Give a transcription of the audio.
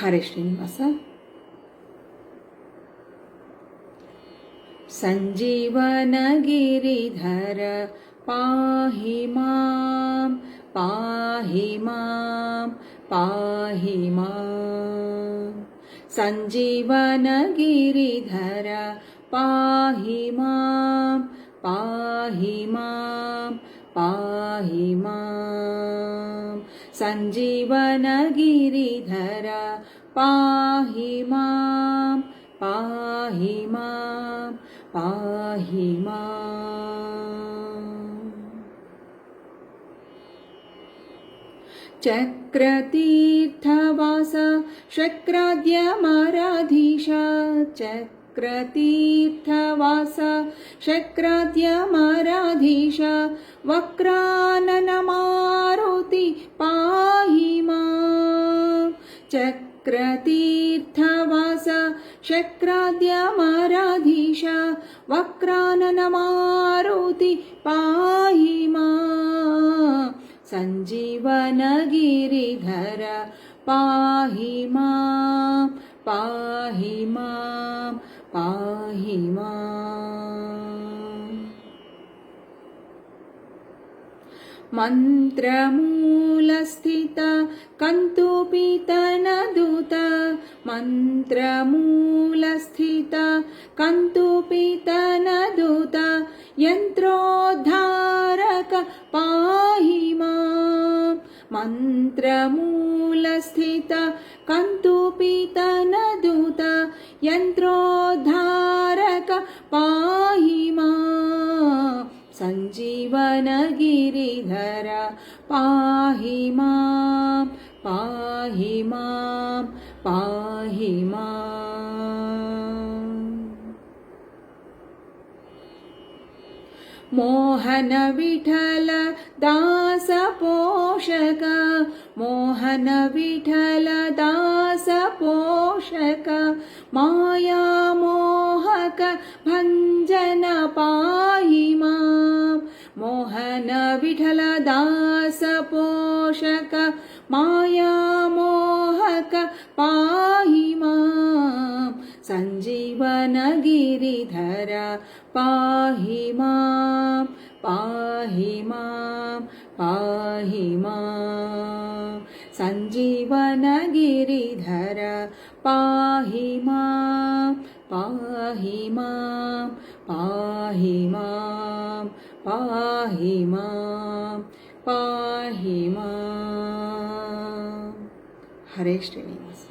ಹರೇ ಶ್ರೀನಿವಾಸ सञ्जीवनगिरिधर पाहि मां पाहि मां पाहि मां सञ्जीवनगिरिधर पाहि मां पाहि मां पाहि मां सञ्जीवनगिरिधर पाहि मां पाहि मां पाहि माम्। चक्रतीर्थवास शक्राद्यमराधीश चक्रतीर्थवास शक्राद्यमराधीश वक्राननमारुति चक्रतीर्थवास शक्राद्यमराधीश वक्राननमारुति पाहि मा। सञ्जीवनगिरिधर पाहि मा पाहि मां पाहि मा। मन्त्रमूलस्थित कन्तुपितनदूत मन्त्रमूलस्थित कन्तुपितनदूत यन्त्रोद्धारक पाहि मा मन्त्रमूलस्थित कन्तुपितनदूत यन्त्रोद्धारक पाहि मा सञ्जीवनगिरिधर पाहि मां पाहि माँ पाहि माम् मोहनविठल दासपोषक मोहनविठल दासपोषक मायामोहक भञ्जन पाहि मोहन विठल दास माया मोहक पाहि मां सञ्जीवनगिरिधर पाहि मां पाहि मां पाहि मां सञ्जीवनगिरिधर पाहि मां पाहि मां पाहि मां पाहि मां पाहि मां हरे श्रीनिवास